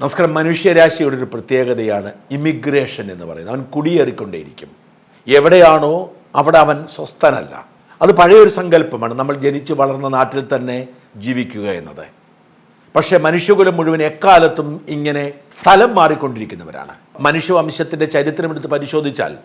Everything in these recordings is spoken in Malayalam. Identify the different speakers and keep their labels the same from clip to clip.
Speaker 1: നമസ്കാരം. മനുഷ്യരാശിയുടെ ഒരു പ്രത്യേകതയാണ് ഇമിഗ്രേഷൻ എന്ന് പറയുന്നത്. അവൻ കുടിയേറിക്കൊണ്ടേയിരിക്കും. എവിടെയാണോ അവിടെ അവൻ സ്വസ്ഥനല്ല. അത് പഴയൊരു സങ്കല്പമാണ്. നമ്മൾ ജനിച്ചു വളർന്ന നാട്ടിൽ തന്നെ ജീവിക്കുക എന്നത്. പക്ഷേ മനുഷ്യകുലം മുഴുവൻ എക്കാലത്തും ഇങ്ങനെ സ്ഥലം മാറിക്കൊണ്ടിരിക്കുന്നവരാണ്. മനുഷ്യവംശത്തിന്റെ ചരിത്രമെടുത്ത് പരിശോധിച്ചാൽ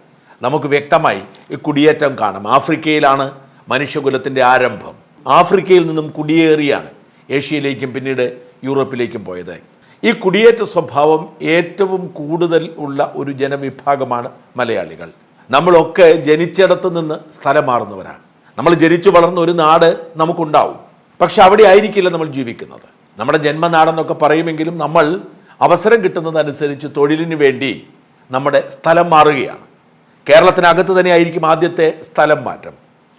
Speaker 1: നമുക്ക് വ്യക്തമായി കുടിയേറ്റം കാണാം. ആഫ്രിക്കയിലാണ് മനുഷ്യകുലത്തിന്റെ ആരംഭം. ആഫ്രിക്കയിൽ നിന്നും കുടിയേറിയാണ് ഏഷ്യയിലേക്കും പിന്നീട് യൂറോപ്പിലേക്കും പോയത്. ഈ കുടിയേറ്റ സ്വഭാവം ഏറ്റവും കൂടുതൽ ഉള്ള ഒരു ജനവിഭാഗമാണ് മലയാളികൾ. നമ്മളൊക്കെ ജനിച്ചിടത്ത് നിന്ന് സ്ഥലം മാറുന്നവരാണ് നമ്മൾ ജനിച്ചു വളർന്ന ഒരു നാട് നമുക്കുണ്ടാവും. പക്ഷെ അവിടെ ആയിരിക്കില്ല നമ്മൾ ജീവിക്കുന്നത്. നമ്മുടെ ജന്മനാടെന്നൊക്കെ പറയുമെങ്കിലും നമ്മൾ അവസരം കിട്ടുന്നതനുസരിച്ച് തൊഴിലിന് വേണ്ടി നമ്മുടെ സ്ഥലം മാറുകയാണ്. കേരളത്തിനകത്ത് തന്നെ ആയിരിക്കും ആദ്യത്തെ സ്ഥലം മാറ്റം.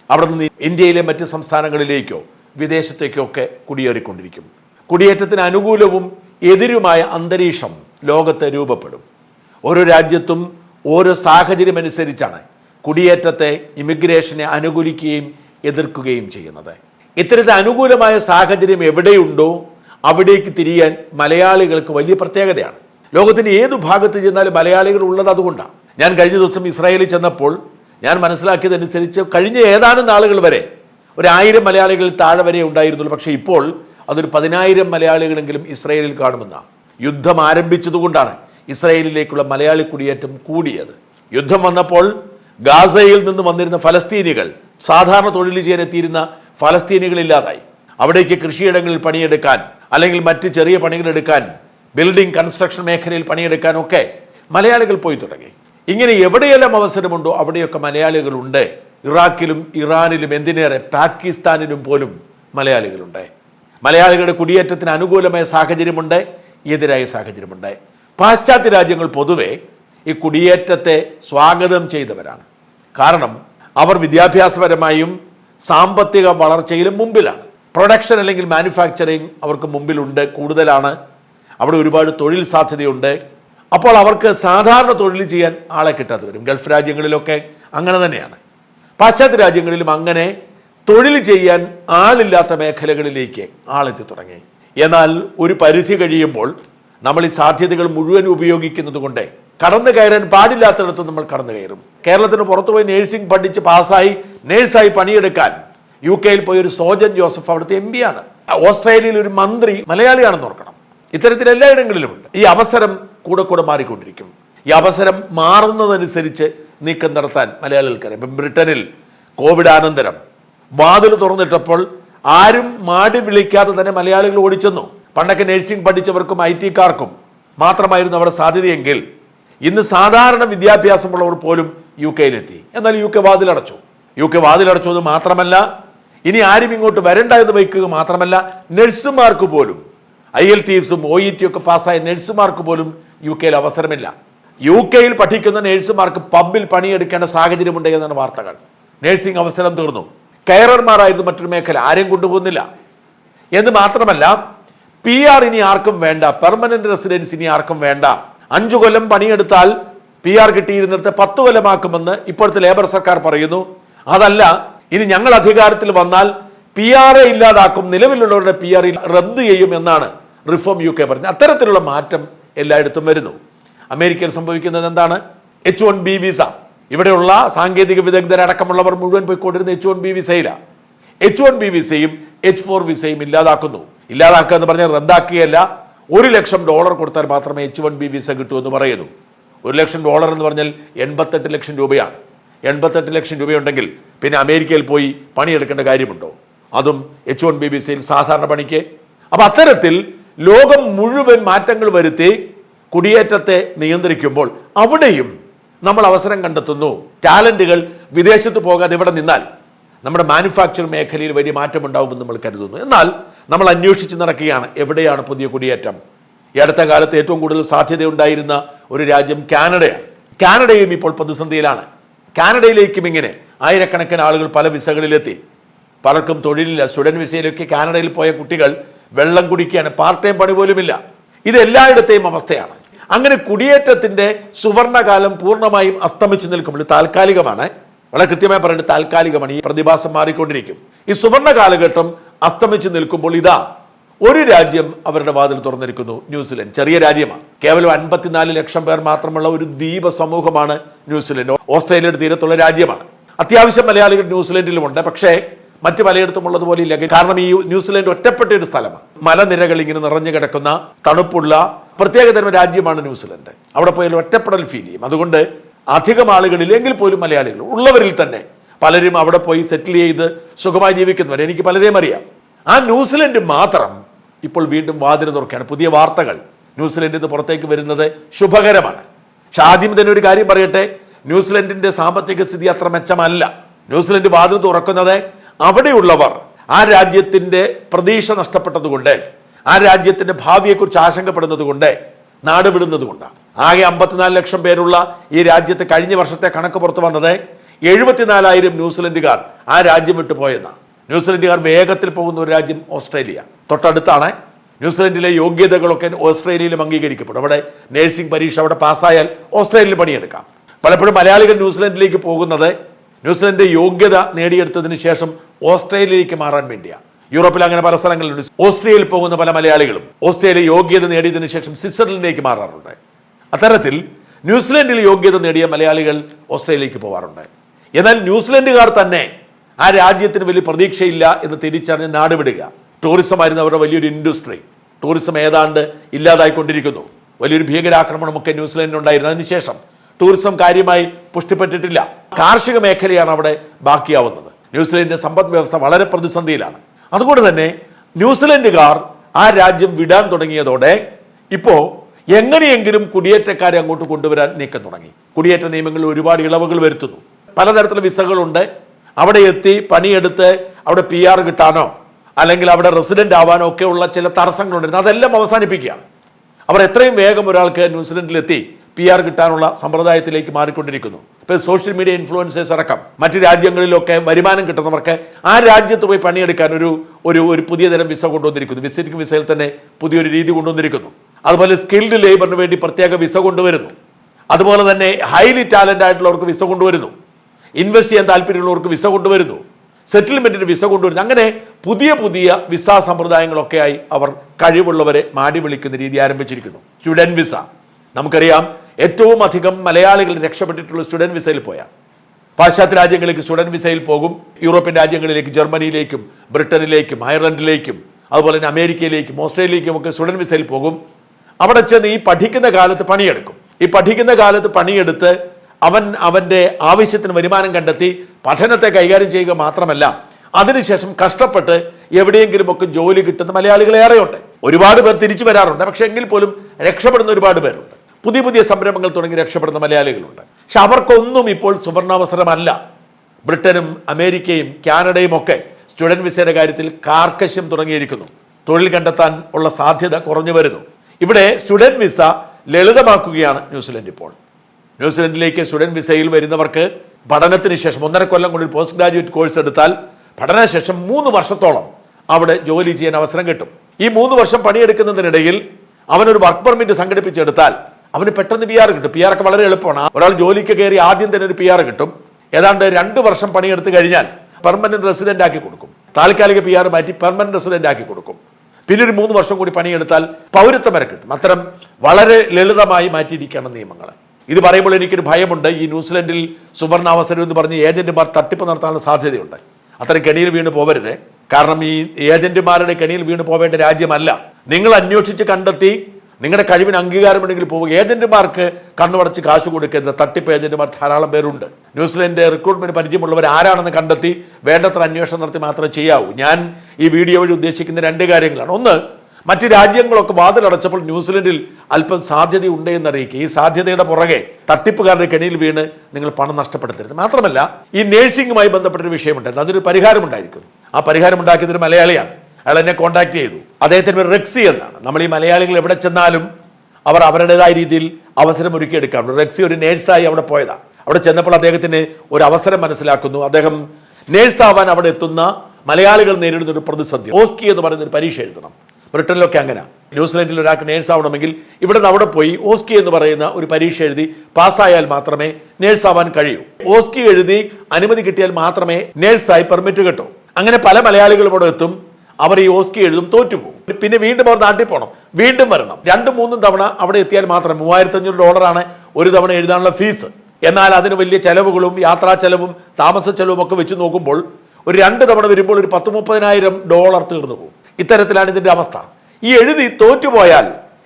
Speaker 1: അവിടെ നിന്ന് ഇന്ത്യയിലെ മറ്റ് സംസ്ഥാനങ്ങളിലേക്കോ വിദേശത്തേക്കോ ഒക്കെ കുടിയേറിക്കൊണ്ടിരിക്കും. കുടിയേറ്റത്തിന് അനുകൂലവും എതിരുമായ അന്തരീക്ഷം ലോകത്ത് രൂപപ്പെടും. ഓരോ രാജ്യത്തും ഓരോ സാഹചര്യം അനുസരിച്ചാണ് കുടിയേറ്റത്തെ ഇമിഗ്രേഷനെ അനുകൂലിക്കുകയും എതിർക്കുകയും ചെയ്യുന്നത്. ഇത്തരത്തിൽ അനുകൂലമായ സാഹചര്യം എവിടെയുണ്ടോ അവിടേക്ക് തിരിയാൻ മലയാളികൾക്ക് വലിയ പ്രത്യേകതയാണ്. ലോകത്തിന്റെ ഏതു ഭാഗത്ത് ചെന്നാലും മലയാളികൾ ഉള്ളത് അതുകൊണ്ടാണ്. ഞാൻ കഴിഞ്ഞ ദിവസം ഇസ്രായേലിൽ ചെന്നപ്പോൾ ഞാൻ മനസ്സിലാക്കിയതനുസരിച്ച് കഴിഞ്ഞ ഏതാനും നാളുകൾ വരെ ഒരു ആയിരം മലയാളികൾ താഴെ വരെ ഉണ്ടായിരുന്നുള്ളൂ. പക്ഷേ ഇപ്പോൾ അതൊരു പതിനായിരം മലയാളികളെങ്കിലും ഇസ്രയേലിൽ കാണുമെന്നാണ് യുദ്ധം ആരംഭിച്ചതുകൊണ്ടാണ് ഇസ്രയേലിലേക്കുള്ള മലയാളി കുടിയേറ്റം കൂടിയത്. യുദ്ധം വന്നപ്പോൾ ഗാസയിൽ നിന്ന് വന്നിരുന്ന ഫലസ്തീനികൾ സാധാരണ തൊഴിൽ ചെയ്യാൻ എത്തിയിരുന്ന ഫലസ്തീനികൾ ഇല്ലാതായി. അവിടേക്ക് കൃഷിയിടങ്ങളിൽ പണിയെടുക്കാൻ അല്ലെങ്കിൽ മറ്റ് ചെറിയ പണികളെടുക്കാൻ ബിൽഡിംഗ് കൺസ്ട്രക്ഷൻ മേഖലയിൽ പണിയെടുക്കാനൊക്കെ മലയാളികൾ പോയി തുടങ്ങി. ഇങ്ങനെ എവിടെയെല്ലാം അവസരമുണ്ടോ അവിടെയൊക്കെ മലയാളികളുണ്ട്. ഇറാഖിലും ഇറാനിലും എന്തിനേറെ പാകിസ്ഥാനിലും പോലും മലയാളികളുണ്ട്. മലയാളികളുടെ കുടിയേറ്റത്തിന് അനുകൂലമായ സാഹചര്യമുണ്ട് എതിരായ സാഹചര്യമുണ്ട്. പാശ്ചാത്യ രാജ്യങ്ങൾ പൊതുവെ ഈ കുടിയേറ്റത്തെ സ്വാഗതം ചെയ്തവരാണ്. കാരണം അവർ വിദ്യാഭ്യാസപരമായും സാമ്പത്തിക വളർച്ചയിലും മുമ്പിലാണ്. പ്രൊഡക്ഷൻ അല്ലെങ്കിൽ മാനുഫാക്ചറിങ് അവർക്ക് മുമ്പിലുണ്ട് കൂടുതലാണ്. അവിടെ ഒരുപാട് തൊഴിൽ സാധ്യതയുണ്ട്. അപ്പോൾ അവർക്ക് സാധാരണ തൊഴിൽ ചെയ്യാൻ ആളെ കിട്ടാതെ വരും. ഗൾഫ് രാജ്യങ്ങളിലൊക്കെ അങ്ങനെ തന്നെയാണ്. പാശ്ചാത്യ രാജ്യങ്ങളിലും അങ്ങനെ തൊഴിൽ ചെയ്യാൻ ആളില്ലാത്ത മേഖലകളിലേക്ക് ആളെത്തി തുടങ്ങി. എന്നാൽ ഒരു പരിധി കഴിയുമ്പോൾ നമ്മൾ ഈ സാധ്യതകൾ മുഴുവൻ ഉപയോഗിക്കുന്നത് കൊണ്ട് കടന്നു കയറാൻ പാടില്ലാത്തിടത്ത് നമ്മൾ കടന്നു കയറും. കേരളത്തിന് പുറത്തുപോയി നേഴ്സിംഗ് പഠിച്ച് പാസ്സായി നേഴ്സായി പണിയെടുക്കാൻ യു കെയിൽ പോയ ഒരു സോജൻ ജോസഫ് അവിടുത്തെ എം ആണ്. ഓസ്ട്രേലിയയിൽ ഒരു മന്ത്രി മലയാളിയാണെന്ന് ഓർക്കണം. ഇത്തരത്തിൽ എല്ലായിടങ്ങളിലുമുണ്ട്. ഈ അവസരം കൂടെ കൂടെ മാറിക്കൊണ്ടിരിക്കും. ഈ അവസരം മാറുന്നതനുസരിച്ച് നീക്കം നടത്താൻ മലയാളികൾക്കറിയാം. ഇപ്പം ബ്രിട്ടനിൽ കോവിഡ് അനന്തരം വാതിൽ തുറന്നിട്ടപ്പോൾ ആരും മാടി വിളിക്കാതെ തന്നെ മലയാളികൾ ഓടിച്ചെന്നു. പണ്ടൊക്കെ നഴ്സിംഗ് പഠിച്ചവർക്കും ഐ ടിക്കാർക്കും മാത്രമായിരുന്നു അവിടെ സാധ്യതയെങ്കിൽ ഇന്ന് സാധാരണ വിദ്യാഭ്യാസമുള്ളവർ പോലും യു കെയിലെത്തി. എന്നാൽ യു കെ വാതിലടച്ചു. യു കെ വാതിലടച്ചു എന്ന് മാത്രമല്ല ഇനി ആരും ഇങ്ങോട്ട് വരണ്ട എന്ന് വയ്ക്കുക മാത്രമല്ല നഴ്സുമാർക്ക് പോലും ഐ എൽ ടി എസും ഒ ഇ ടി ഒക്കെ പാസ്സായ നഴ്സുമാർക്ക് പോലും യു കെയിൽ അവസരമില്ല. യു കെയിൽ പഠിക്കുന്ന നഴ്സുമാർക്ക് പബ്ബിൽ പണിയെടുക്കേണ്ട സാഹചര്യമുണ്ട് എന്നാണ് വാർത്തകൾ. നഴ്സിംഗ് അവസരം തീർന്നു. കയറർമാരായിരുന്നു മറ്റൊരു മേഖല. ആരെയും കൊണ്ടുപോകുന്നില്ല. എന്ന് മാത്രമല്ല പി ആർ ഇനി ആർക്കും വേണ്ട പെർമനന്റ് റെസിഡൻസ് ഇനി ആർക്കും വേണ്ട. അഞ്ചു കൊല്ലം പണിയെടുത്താൽ പി ആർ കിട്ടിയിരുന്നിടത്ത് പത്ത് കൊല്ലമാക്കുമെന്ന് ഇപ്പോഴത്തെ ലേബർ സർക്കാർ പറയുന്നു. അതല്ല ഇനി ഞങ്ങൾ അധികാരത്തിൽ വന്നാൽ പി എ ഇല്ലാതാക്കും നിലവിലുള്ളവരുടെ പി ആർ റദ്ദ് ചെയ്യും എന്നാണ് റിഫോം യു കെ പറഞ്ഞത്. അത്തരത്തിലുള്ള മാറ്റം എല്ലായിടത്തും വരുന്നു. അമേരിക്കയിൽ സംഭവിക്കുന്നത് എന്താണ്? എച്ച് വൺ ബി വിസ ഇവിടെയുള്ള സാങ്കേതിക വിദഗ്ധരടക്കമുള്ളവർ മുഴുവൻ പോയിക്കൊണ്ടിരുന്ന എച്ച് വൺ ബി വിസയിലാണ് എച്ച് വൺ ബി വിസയും എച്ച് ഫോർ വിസയും ഇല്ലാതാക്കുന്നു. ഇല്ലാതാക്കുക എന്ന് പറഞ്ഞാൽ റദ്ദാക്കുകയല്ല. ഒരു ലക്ഷം ഡോളർ കൊടുത്താൽ മാത്രമേ എച്ച് വൺ ബി വിസ കിട്ടൂ എന്ന് പറയുന്നു. ഒരു ലക്ഷം ഡോളർ എന്ന് പറഞ്ഞാൽ എൺപത്തെട്ട് ലക്ഷം രൂപയാണ്. എൺപത്തെട്ട് ലക്ഷം രൂപയുണ്ടെങ്കിൽ പിന്നെ അമേരിക്കയിൽ പോയി പണിയെടുക്കേണ്ട കാര്യമുണ്ടോ? അതും എച്ച് വൺ ബി വിസയിൽ സാധാരണ പണിക്ക്. അപ്പം അത്തരത്തിൽ ലോകം മുഴുവൻ മാറ്റങ്ങൾ വരുത്തി കുടിയേറ്റത്തെ നിയന്ത്രിക്കുമ്പോൾ അവിടെയും നമ്മൾ അവസരം കണ്ടെത്തുന്നു. ടാലന്റുകൾ വിദേശത്ത് പോകാതെ ഇവിടെ നിന്നാൽ നമ്മുടെ മാനുഫാക്ചർ മേഖലയിൽ വലിയ മാറ്റം ഉണ്ടാവുമെന്ന് നമ്മൾ കരുതുന്നു. എന്നാൽ നമ്മൾ അന്വേഷിച്ച് നടക്കുകയാണ് എവിടെയാണ് പുതിയ കുടിയേറ്റം. ഈ അടുത്ത കാലത്ത് ഏറ്റവും കൂടുതൽ സാധ്യതയുണ്ടായിരുന്ന ഒരു രാജ്യം കാനഡയാണ്. കാനഡയും ഇപ്പോൾ പ്രതിസന്ധിയിലാണ്. കാനഡയിലേക്കും ഇങ്ങനെ ആയിരക്കണക്കിന് ആളുകൾ പല വിസകളിലെത്തി. പലർക്കും തൊഴിലില്ല. സ്റ്റുഡന്റ് വിസയിലൊക്കെ കാനഡയിൽ പോയ കുട്ടികൾ വെള്ളം കുടിക്കുകയാണ്. പാർട്ട് ടൈം പണി പോലുമില്ല. ഇത് എല്ലായിടത്തെയും അവസ്ഥയാണ്. അങ്ങനെ കുടിയേറ്റത്തിന്റെ സുവർണകാലം പൂർണമായും അസ്തമിച്ചു നിൽക്കുമ്പോൾ താൽക്കാലികമാണ്. വളരെ കൃത്യമായി പറയുന്നത് താൽക്കാലികമാണ് ഈ പ്രതിഭാസം മാറിക്കൊണ്ടിരിക്കും. ഈ സുവർണ കാലഘട്ടം അസ്തമിച്ചു നിൽക്കുമ്പോൾ ഇതാ ഒരു രാജ്യം അവരുടെ വാതിൽ തുറന്നിരിക്കുന്നു ന്യൂസിലൻഡ്. ചെറിയ രാജ്യമാണ്. കേവലം അൻപത്തിനാല് ലക്ഷം പേർ മാത്രമുള്ള ഒരു ദ്വീപ സമൂഹമാണ് ന്യൂസിലൻഡ്. ഓസ്ട്രേലിയയുടെ തീരത്തുള്ള രാജ്യമാണ്. അത്യാവശ്യം മലയാളികൾ ന്യൂസിലൻഡിലുമുണ്ട്. പക്ഷേ മറ്റ് പലയിടത്തും ഉള്ളതുപോലെ ഇല്ല. കാരണം ഈ ന്യൂസിലൻഡ് ഒറ്റപ്പെട്ട ഒരു സ്ഥലമാണ്. മലനിരകൾ ഇങ്ങനെ നിറഞ്ഞു കിടക്കുന്ന തണുപ്പുള്ള പ്രത്യേകതരം രാജ്യമാണ് ന്യൂസിലൻഡ്. അവിടെ പോയാൽ ഒറ്റപ്പെടൽ ഫീൽ ചെയ്യും. അതുകൊണ്ട് അധികം ആളുകളില്ലെങ്കിൽ പോലും മലയാളികൾ ഉള്ളവരിൽ തന്നെ പലരും അവിടെ പോയി സെറ്റിൽ ചെയ്ത് സുഖമായി ജീവിക്കുന്നവർ. എനിക്ക് പലരെയും അറിയാം. ആ ന്യൂസിലൻഡ് മാത്രം ഇപ്പോൾ വീണ്ടും വാതിൽ തുറക്കുകയാണ്. പുതിയ വാർത്തകൾ. ന്യൂസിലൻഡിൽ നിന്ന് പുറത്തേക്ക് വരുന്നത് ശുഭകരമാണ്. പക്ഷെ ആദ്യം തന്നെ ഒരു കാര്യം പറയട്ടെ. ന്യൂസിലൻഡിന്റെ സാമ്പത്തിക സ്ഥിതി അത്ര മെച്ചമല്ല. ന്യൂസിലൻഡ് വാതിൽ തുറക്കുന്നത് അവിടെയുള്ളവർ ആ രാജ്യത്തിന്റെ പ്രതീക്ഷ നഷ്ടപ്പെട്ടതുകൊണ്ട് ആ രാജ്യത്തിന്റെ ഭാവിയെക്കുറിച്ച് ആശങ്കപ്പെടുന്നത് കൊണ്ട് നാട് വിടുന്നത് കൊണ്ടാണ്. ആകെ അമ്പത്തിനാല് ലക്ഷം പേരുള്ള ഈ രാജ്യത്ത് കഴിഞ്ഞ വർഷത്തെ കണക്ക് പുറത്തു വന്നത് എഴുപത്തിനാലായിരം ന്യൂസിലൻഡുകാർ ആ രാജ്യം വിട്ടു പോയെന്നാണ്. ന്യൂസിലൻഡുകാർ വേഗത്തിൽ പോകുന്ന ഒരു രാജ്യം ഓസ്ട്രേലിയ. തൊട്ടടുത്താണ് ന്യൂസിലൻഡിലെ യോഗ്യതകളൊക്കെ ഓസ്ട്രേലിയയിലും അംഗീകരിക്കപ്പെടും. അവിടെ നഴ്സിംഗ് പരീക്ഷ അവിടെ പാസ്സായാൽ ഓസ്ട്രേലിയയിൽ പണിയെടുക്കാം. പലപ്പോഴും മലയാളികൾ ന്യൂസിലൻഡിലേക്ക് പോകുന്നത് ന്യൂസിലൻഡ് യോഗ്യത നേടിയെടുത്തതിന് ശേഷം ഓസ്ട്രേലിയയിലേക്ക് മാറാൻ വേണ്ടിയാണ്. യൂറോപ്പിൽ അങ്ങനെ പല സ്ഥലങ്ങളിലുണ്ട്. ഓസ്ട്രേലിയയിൽ പോകുന്ന പല മലയാളികളും ഓസ്ട്രേലിയ യോഗ്യത നേടിയതിനു ശേഷം സ്വിറ്റ്സർലൻഡിലേക്ക് മാറാറുണ്ട്. അത്തരത്തിൽ ന്യൂസിലൻഡിൽ യോഗ്യത നേടിയ മലയാളികൾ ഓസ്ട്രേലിയയിലേക്ക് പോവാറുണ്ട്. എന്നാൽ ന്യൂസിലൻഡുകാർ തന്നെ ആ രാജ്യത്തിന് വലിയ പ്രതീക്ഷയില്ല എന്ന് തിരിച്ചറിഞ്ഞ് നാടുവിടുക. ടൂറിസം ആയിരുന്നു അവരുടെ വലിയൊരു ഇൻഡസ്ട്രി ടൂറിസം ഏതാണ്ട് ഇല്ലാതായിക്കൊണ്ടിരിക്കുന്നു. വലിയൊരു ഭീകരാക്രമണമൊക്കെ ന്യൂസിലൻഡിൽ ഉണ്ടായിരുന്നു അതിനുശേഷം ടൂറിസം കാര്യമായി പുഷ്ടിപ്പെട്ടിട്ടില്ല. കാർഷിക മേഖലയാണ് അവിടെ ബാക്കിയാവുന്നത്. ന്യൂസിലൻഡിന്റെ സമ്പദ് വ്യവസ്ഥ വളരെ പ്രതിസന്ധിയിലാണ്. അതുകൊണ്ട് തന്നെ ന്യൂസിലൻഡുകാർ ആ രാജ്യം വിടാൻ തുടങ്ങിയതോടെ ഇപ്പോ എങ്ങനെയെങ്കിലും കുടിയേറ്റക്കാരെ അങ്ങോട്ട് കൊണ്ടുവരാൻ നീക്കം തുടങ്ങി. കുടിയേറ്റ നിയമങ്ങളിൽ ഒരുപാട് ഇളവുകൾ വരുത്തുന്നു. പലതരത്തിലുള്ള വിസകളുണ്ട്. അവിടെ എത്തി പണിയെടുത്ത് അവിടെ പി ആർ കിട്ടാനോ അല്ലെങ്കിൽ അവിടെ റെസിഡന്റ് ആവാനോ ഒക്കെയുള്ള ചില തടസ്സങ്ങളുണ്ടായിരുന്നു അതെല്ലാം അവസാനിപ്പിക്കുകയാണ്. അവർ എത്രയും വേഗം ഒരാൾക്ക് ന്യൂസിലൻഡിലെത്തി പി ആർ കിട്ടാനുള്ള സമ്പ്രദായത്തിലേക്ക് മാറിക്കൊണ്ടിരിക്കുന്നു. ഇപ്പൊ സോഷ്യൽ മീഡിയ ഇൻഫ്ലുവൻസേഴ്സ് അടക്കം മറ്റ് രാജ്യങ്ങളിലൊക്കെ വരുമാനം കിട്ടുന്നവർക്ക് ആ രാജ്യത്ത് പോയി പണിയെടുക്കാൻ ഒരു ഒരു ഒരു പുതിയ തരം വിസ കൊണ്ടുവന്നിരിക്കുന്നു. വിസിറ്റിംഗ് വിസയിൽ തന്നെ പുതിയൊരു രീതി കൊണ്ടുവന്നിരിക്കുന്നു. അതുപോലെ സ്കിൽഡ് ലേബറിന് വേണ്ടി പ്രത്യേക വിസ കൊണ്ടുവരുന്നു. അതുപോലെ തന്നെ ഹൈലി ടാലന്റ് ആയിട്ടുള്ളവർക്ക് വിസ കൊണ്ടുവരുന്നു. ഇൻവെസ്റ്റ് ചെയ്യാൻ താല്പര്യമുള്ളവർക്ക് വിസ കൊണ്ടുവരുന്നു. സെറ്റിൽമെന്റിന് വിസ കൊണ്ടുവരുന്നു. അങ്ങനെ പുതിയ പുതിയ വിസ സമ്പ്രദായങ്ങളൊക്കെയായി അവർ കഴിവുള്ളവരെ മാടി വിളിക്കുന്ന രീതി ആരംഭിച്ചിരിക്കുന്നു. സ്റ്റുഡന്റ് വിസ നമുക്കറിയാം ഏറ്റവും അധികം മലയാളികൾ രക്ഷപ്പെട്ടിട്ടുള്ള സ്റ്റുഡന്റ് വിസയിൽ പോയാൽ പാശ്ചാത്യ രാജ്യങ്ങളിലേക്ക് സ്റ്റുഡന്റ് വിസയിൽ പോകും യൂറോപ്യൻ രാജ്യങ്ങളിലേക്ക് ജർമ്മനിയിലേക്കും ബ്രിട്ടനിലേക്കും അയർലൻഡിലേക്കും അതുപോലെ തന്നെ അമേരിക്കയിലേക്കും ഓസ്ട്രേലിയയിലേക്കും ഒക്കെ സ്റ്റുഡന്റ് വിസയിൽ പോകും. അവിടെ ചെന്ന് ഈ പഠിക്കുന്ന കാലത്ത് പണിയെടുക്കും. ഈ പഠിക്കുന്ന കാലത്ത് പണിയെടുത്ത് അവൻ അവന്റെ ആവശ്യത്തിന് വരുമാനം കണ്ടെത്തി പഠനത്തെ കൈകാര്യം ചെയ്യുക മാത്രമല്ല അതിനുശേഷം കഷ്ടപ്പെട്ട് എവിടെയെങ്കിലും ഒക്കെ ജോലി കിട്ടുന്ന മലയാളികളേറെയുണ്ട്. ഒരുപാട് പേർ തിരിച്ചു വരാറുണ്ട് പക്ഷെ എങ്കിൽ പോലും രക്ഷപ്പെടുന്ന ഒരുപാട് പേരുണ്ട്. പുതിയ പുതിയ സംരംഭങ്ങൾ തുടങ്ങി രക്ഷപ്പെടുന്ന മലയാളികളുണ്ട്. പക്ഷെ അവർക്കൊന്നും ഇപ്പോൾ സുവർണാവസരമല്ല. ബ്രിട്ടനും അമേരിക്കയും കാനഡയും ഒക്കെ സ്റ്റുഡന്റ് വിസയുടെ കാര്യത്തിൽ കാർക്കശ്യം തുടങ്ങിയിരിക്കുന്നു. തൊഴിൽ കണ്ടെത്താൻ ഉള്ള സാധ്യത കുറഞ്ഞു വരുന്നു. ഇവിടെ സ്റ്റുഡന്റ് വിസ ലളിതമാക്കുകയാണ് ന്യൂസിലൻഡ് ഇപ്പോൾ. ന്യൂസിലൻഡിലേക്ക് സ്റ്റുഡന്റ് വിസയിൽ വരുന്നവർക്ക് പഠനത്തിന് ശേഷം ഒന്നര കൊല്ലം കൊണ്ട് പോസ്റ്റ് ഗ്രാജുവേറ്റ് കോഴ്സ് എടുത്താൽ പഠനശേഷം മൂന്ന് വർഷത്തോളം അവിടെ ജോലി ചെയ്യാൻ അവസരം കിട്ടും. ഈ മൂന്ന് വർഷം പണിയെടുക്കുന്നതിനിടയിൽ അവനൊരു വർക്ക് പെർമിറ്റ് സംഘടിപ്പിച്ചെടുത്താൽ അവന് പെട്ടെന്ന് പി ആർ കിട്ടും. പി ആർ ഒക്കെ വളരെ എളുപ്പമാണ്. ഒരാൾ ജോലിക്ക് കയറി ആദ്യം തന്നെ ഒരു പി ആർ കിട്ടും. ഏതാണ്ട് രണ്ട് വർഷം പണിയെടുത്ത് കഴിഞ്ഞാൽ പെർമനന്റ് റെസിഡന്റ് ആക്കി കൊടുക്കും. താൽക്കാലിക പി ആർ മാറ്റി പെർമനന്റ് റെസിഡന്റ് ആക്കി കൊടുക്കും. പിന്നെ ഒരു മൂന്ന് വർഷം കൂടി പണിയെടുത്താൽ പൗരത്വം വരെ കിട്ടും. അത്തരം വളരെ ലളിതമായി മാറ്റിയിരിക്കുകയാണ് നിയമങ്ങൾ. ഇത് പറയുമ്പോൾ എനിക്കൊരു ഭയമുണ്ട്. ഈ ന്യൂസിലൻഡിൽ സുവർണാവസരം എന്ന് പറഞ്ഞ് ഏജന്റുമാർ തട്ടിപ്പ് നടത്താനുള്ള സാധ്യതയുണ്ട്. അത്തരം കെണിയിൽ വീണ് പോവരുത്. കാരണം ഈ ഏജന്റുമാരുടെ കെണിയിൽ വീണ് പോവേണ്ട രാജ്യമല്ല. നിങ്ങൾ അന്വേഷിച്ച് കണ്ടെത്തി നിങ്ങളുടെ കഴിവിന് അംഗീകാരമുണ്ടെങ്കിൽ പോവുക. ഏജന്റുമാർക്ക് കണ്ണുടച്ച് കാശ് കൊടുക്കുന്ന തട്ടിപ്പ് ഏജന്റുമാർ ധാരാളം പേരുണ്ട്. ന്യൂസിലൻഡ് റിക്രൂട്ട്മെന്റ് പരിചയമുള്ളവർ ആരാണെന്ന് കണ്ടെത്തി വേണ്ടത്ര അന്വേഷണം നടത്തി മാത്രമേ ചെയ്യാവൂ. ഞാൻ ഈ വീഡിയോ വഴി ഉദ്ദേശിക്കുന്ന രണ്ട് കാര്യങ്ങളാണ്. ഒന്ന് മറ്റ് രാജ്യങ്ങളൊക്കെ വാതിലടച്ചപ്പോൾ ന്യൂസിലൻഡിൽ അല്പം സാധ്യതയുണ്ട് എന്നറിയിക്കുക. ഈ സാധ്യതയുടെ പുറകെ തട്ടിപ്പുകാരുടെ കെണിയിൽ വീണ് നിങ്ങൾ പണം നഷ്ടപ്പെടുത്തരുത്. മാത്രമല്ല ഈ നേഴ്സിംഗുമായി ബന്ധപ്പെട്ടൊരു വിഷയമുണ്ടായിരുന്നു. അതിനൊരു പരിഹാരമുണ്ടായിരിക്കും ആ പരിഹാരം ഉണ്ടാക്കിയതൊരു മലയാളിയാണ്. അയാൾ എന്നെ കോൺടാക്ട് ചെയ്തു. അദ്ദേഹത്തിന് പേര് റെക്സി എന്നാണ്. നമ്മൾ ഈ മലയാളികൾ എവിടെ ചെന്നാലും അവർ അവരുടേതായ രീതിയിൽ അവസരം ഒരുക്കിയെടുക്കാറുണ്ട് റെക്സി ഒരു നേഴ്സായി അവിടെ പോയതാണ്. അവിടെ ചെന്നപ്പോൾ അദ്ദേഹത്തിന് ഒരു അവസരം മനസ്സിലാക്കുന്നു. അദ്ദേഹം നേഴ്സാവാൻ അവിടെ എത്തുന്ന മലയാളികൾ നേരിടുന്ന ഒരു പ്രതിസന്ധി. ഓസ്കി എന്ന് പറയുന്ന ഒരു പരീക്ഷ എഴുതണം. ബ്രിട്ടനിലൊക്കെ അങ്ങനെ. ന്യൂസിലൻഡിൽ ഒരാൾക്ക് നേഴ്സാവണമെങ്കിൽ ഇവിടെ നിന്ന് അവിടെ പോയി ഓസ്കി എന്ന് പറയുന്ന ഒരു പരീക്ഷ എഴുതി പാസ്സായാൽ മാത്രമേ നേഴ്സാവാൻ കഴിയൂ. ഓസ്കി എഴുതി അനുമതി കിട്ടിയാൽ മാത്രമേ നേഴ്സായി പെർമിറ്റ് കിട്ടൂ. അങ്ങനെ പല മലയാളികളും അവിടെ എത്തും. അവർ ഈ ഓസ്കി എഴുതും തോറ്റുപോകും. പിന്നെ വീണ്ടും അവർ നാട്ടിൽ പോകണം. വീണ്ടും വരണം. രണ്ടും മൂന്നും തവണ അവിടെ എത്തിയാൽ മാത്രം മൂവായിരത്തി അഞ്ഞൂറ് ഡോളറാണ് ഒരു തവണ എഴുതാനുള്ള ഫീസ്. എന്നാൽ അതിന് വലിയ ചെലവുകളും യാത്രാ ചെലവും താമസ ചെലവും ഒക്കെ വെച്ച് നോക്കുമ്പോൾ ഒരു രണ്ട് തവണ വരുമ്പോൾ ഒരു പത്ത് മുപ്പതിനായിരം ഡോളർ തീർന്നു പോകും. ഇത്തരത്തിലാണ് ഇതിന്റെ അവസ്ഥ. ഈ എഴുതി തോറ്റുപോയാൽ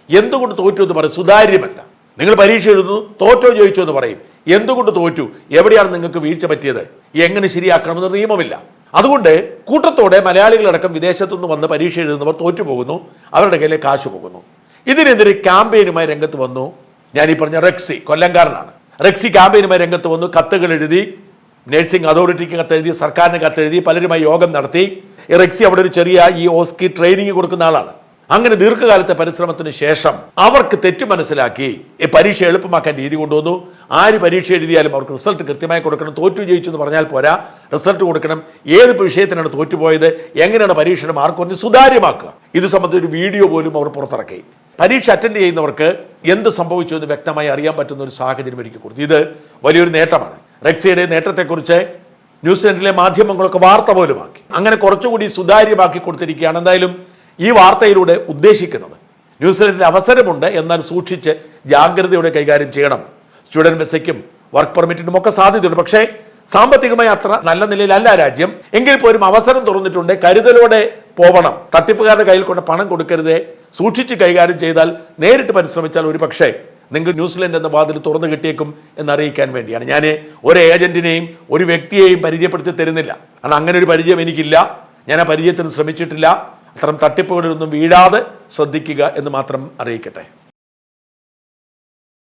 Speaker 1: എന്തുകൊണ്ട് തോറ്റു എന്ന് പറയും? സുതാര്യമല്ല. നിങ്ങൾ പരീക്ഷ എഴുതുന്നു തോറ്റോ ജയിച്ചോ എന്ന് പറയും. എന്തുകൊണ്ട് തോറ്റു? എവിടെയാണ് നിങ്ങൾക്ക് വീഴ്ച പറ്റിയത്? എങ്ങനെ ശരിയാക്കണമെന്ന് നിയമമില്ല. അതുകൊണ്ട് കൂട്ടത്തോടെ മലയാളികളടക്കം വിദേശത്തുനിന്ന് വന്ന് പരീക്ഷ എഴുതുന്നവർ തോറ്റുപോകുന്നു അവരുടെ കയ്യിലെ കാശ് പോകുന്നു. ഇതിനെതിരെ ക്യാമ്പയിനുമായി രംഗത്ത് വന്നു ഞാൻ ഈ പറഞ്ഞ റെക്സി കൊല്ലംകാരനാണ്. റെക്സി ക്യാമ്പയിനുമായി രംഗത്ത് വന്നു കത്തുകൾ എഴുതി നഴ്സിംഗ് അതോറിറ്റിക്ക് കത്തെഴുതി സർക്കാരിന് കത്തെഴുതി പലരുമായി യോഗം നടത്തി. റെക്സി അവിടെ ഒരു ചെറിയ ഈ ഓസ്കി ട്രെയിനിങ് കൊടുക്കുന്ന ആളാണ്. അങ്ങനെ ദീർഘകാലത്തെ പരിശ്രമത്തിന് ശേഷം അവർക്ക് തെറ്റ് മനസ്സിലാക്കി ഈ പരീക്ഷ എളുപ്പമാക്കാൻ രീതി കൊണ്ടുവന്നു. ആര് പരീക്ഷ എഴുതിയാലും അവർക്ക് റിസൾട്ട് കൃത്യമായി കൊടുക്കണം. തോറ്റു ജയിച്ചു എന്ന് പറഞ്ഞാൽ പോരാ. റിസൾട്ട് കൊടുക്കണം. ഏത് വിഷയത്തിനാണ് തോറ്റുപോയത് എങ്ങനെയാണ് പരീക്ഷയുടെ മാർക്ക് കുറഞ്ഞ് സുതാര്യമാക്കുക. ഇത് സംബന്ധിച്ച് ഒരു വീഡിയോ പോലും അവർ പുറത്തിറക്കി. പരീക്ഷ അറ്റൻഡ് ചെയ്യുന്നവർക്ക് എന്ത് സംഭവിച്ചു എന്ന് വ്യക്തമായി അറിയാൻ പറ്റുന്ന ഒരു സാഹചര്യം ഒരുക്കി കൊടുത്തു. ഇത് വലിയൊരു നേട്ടമാണ്. റെക്സിയുടെ നേട്ടത്തെക്കുറിച്ച് ന്യൂസിലൻഡിലെ മാധ്യമങ്ങളൊക്കെ വാർത്ത പോലുമാക്കി. അങ്ങനെ കുറച്ചുകൂടി സുതാര്യമാക്കി കൊടുത്തിരിക്കുകയാണ്. എന്തായാലും ഈ വാർത്തയിലൂടെ ഉദ്ദേശിക്കുന്നത് ന്യൂസിലൻഡിൽ അവസരമുണ്ട് എന്നാൽ സൂക്ഷിച്ച് ജാഗ്രതയോടെ കൈകാര്യം ചെയ്യണം. സ്റ്റുഡന്റ് വിസയ്ക്കും വർക്ക് പെർമിറ്റിനും ഒക്കെ സാധ്യതയുണ്ട്. പക്ഷേ സാമ്പത്തികമായി അത്ര നല്ല നിലയിലല്ല രാജ്യം. എങ്കിൽ പോലും അവസരം തുറന്നിട്ടുണ്ട്. കരുതലോടെ പോവണം. തട്ടിപ്പുകാരുടെ കയ്യിൽ കൊണ്ട് പണം കൊടുക്കരുതേ. സൂക്ഷിച്ച് കൈകാര്യം ചെയ്താൽ നേരിട്ട് പരിശ്രമിച്ചാൽ ഒരു പക്ഷേ നിങ്ങൾക്ക് ന്യൂസിലൻഡ് എന്ന വാതിൽ തുറന്നു കിട്ടിയേക്കും എന്നറിയിക്കാൻ വേണ്ടിയാണ്. ഞാൻ ഒരു ഏജന്റിനെയും ഒരു വ്യക്തിയെയും പരിചയപ്പെടുത്തി തരുന്നില്ല. കാരണം അങ്ങനെ ഒരു പരിചയം എനിക്കില്ല. ഞാൻ ആ പരിചയത്തിന് ശ്രമിച്ചിട്ടില്ല. അത്തരം തട്ടിപ്പുകളിലൊന്നും വീഴാതെ ശ്രദ്ധിക്കുക എന്ന് മാത്രം അറിയിക്കട്ടെ.